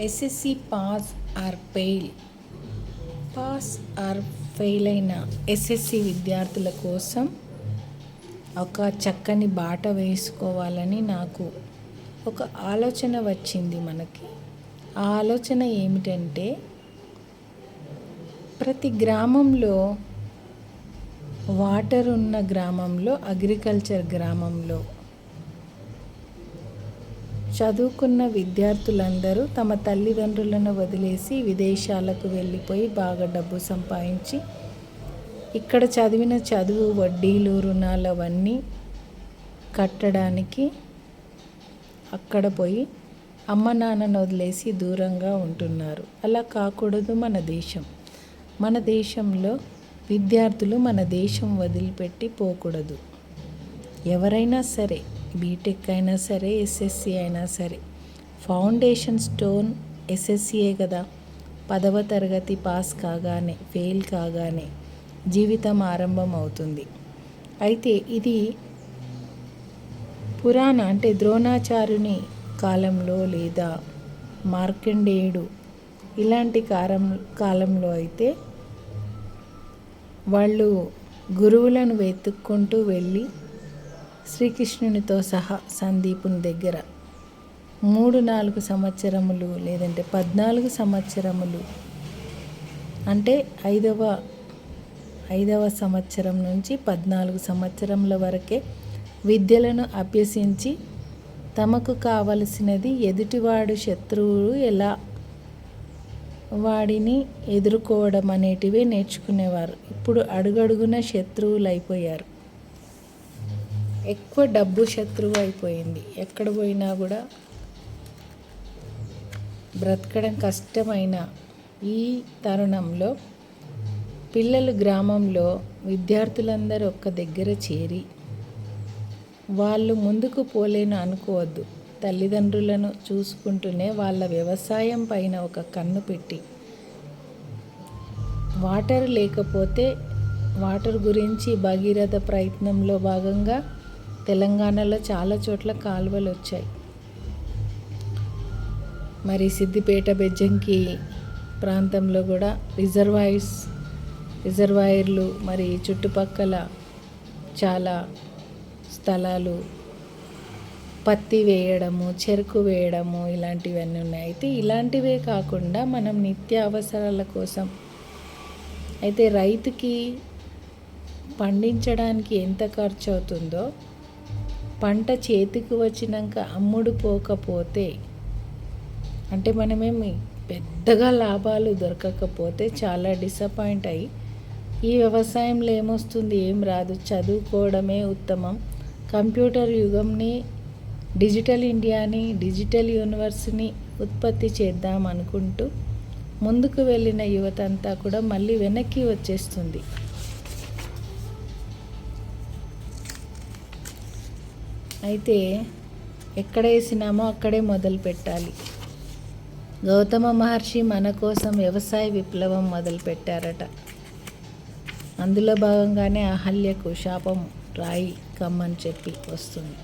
SSC pass or fail pass or fail అయిన SSC విద్యార్థుల కోసం ఒక చక్కని బాట వేసుకోవాలని నాకు ఒక ఆలోచన వచ్చింది మనకి. ఆ ఆలోచన ఏమిటంటే ప్రతి గ్రామంలో వాటర్ ఉన్న గ్రామంలో అగ్రికల్చర్ గ్రామంలో చదువుకున్న విద్యార్థులందరూ తమ తల్లిదండ్రులను వదిలేసి విదేశాలకు వెళ్ళిపోయి బాగా డబ్బు సంపాదించి ఇక్కడ చదివిన చదువు వడ్డీలు రుణాలు అవన్నీ కట్టడానికి అక్కడ పోయి అమ్మ నాన్నను వదిలేసి దూరంగా ఉంటున్నారు. అలా కాకూడదు మన దేశం. మన దేశంలో విద్యార్థులు మన దేశం వదిలిపెట్టి పోకూడదు. ఎవరైనా సరే బీటెక్ అయినా సరే ఎస్ఎస్సి అయినా సరే ఫౌండేషన్ స్టోన్ ఎస్ఎస్సియే కదా? పదవ తరగతి పాస్ కాగానే ఫెయిల్ కాగానే జీవితం ఆరంభం అవుతుంది అయితే ఇది పురాణ అంటే ద్రోణాచార్యుని కాలంలో లేదా మార్కండేయుడు ఇలాంటి కాలం కాలంలో అయితే వాళ్ళు గురువులను వెతుక్కుంటూ వెళ్ళి శ్రీకృష్ణునితో సహా సందీపుని దగ్గర మూడు నాలుగు సంవత్సరములు లేదంటే పద్నాలుగు సంవత్సరములు. అంటే ఐదవ ఐదవ సంవత్సరం నుంచి పద్నాలుగు సంవత్సరముల వరకే విద్యలను అభ్యసించి తమకు కావలసినది ఎదుటివాడు శత్రువు ఎలా వాడిని ఎదుర్కోవడం అనేటివే నేర్చుకునేవారు. ఇప్పుడు అడుగడుగున శత్రువులు అయిపోయారు ఎక్కువ డబ్బు శత్రువు అయిపోయింది. ఎక్కడ పోయినా కూడా బ్రతకడం కష్టమైన ఈ తరుణంలో పిల్లలు గ్రామంలో విద్యార్థులందరూ ఒక్క దగ్గర చేరి వాళ్ళు ముందుకు పోలేను అనుకోవద్దు. తల్లిదండ్రులను చూసుకుంటూనే వాళ్ళ వ్యవసాయం పైన ఒక కన్ను పెట్టి వాటర్ లేకపోతే వాటర్ గురించి భగీరథ ప్రయత్నంలో భాగంగా తెలంగాణలో చాలా చోట్ల కాలువలు వచ్చాయి మరి సిద్దిపేట బెజ్జంకి ప్రాంతంలో కూడా రిజర్వాయర్స్ రిజర్వాయర్లు మరి చుట్టుపక్కల చాలా స్థలాలు. పత్తి వేయడము చెరుకు వేయడము ఇలాంటివన్నీ ఉన్నాయి. అయితే ఇలాంటివే కాకుండా మనం నిత్య అవసరాల కోసం అయితే రైతుకి పండించడానికి ఎంత ఖర్చు అవుతుందో పంట చేతికి వచ్చినాక అమ్ముడు పోకపోతే అంటే మనమేమి పెద్దగా లాభాలు దొరకకపోతే చాలా డిసప్పాయింట్ అయ్యి ఈ వ్యవసాయంలో ఏమొస్తుంది ఏం రాదు. చదువుకోవడమే ఉత్తమం. కంప్యూటర్ యుగంని డిజిటల్ ఇండియాని డిజిటల్ యూనివర్స్ని ఉత్పత్తి చేద్దాం అనుకుంటూ ముందుకు వెళ్ళిన యువత అంతా కూడా మళ్ళీ వెనక్కి వచ్చేస్తుంది. అయితే ఎక్కడ వేసినామో అక్కడే మొదలు పెట్టాలి. గౌతమ మహర్షి మన కోసం వ్యవసాయ విప్లవం మొదలు పెట్టారట. అందులో భాగంగానే అహల్యకు శాపం రాయి కమ్మని చెప్పి వస్తుంది.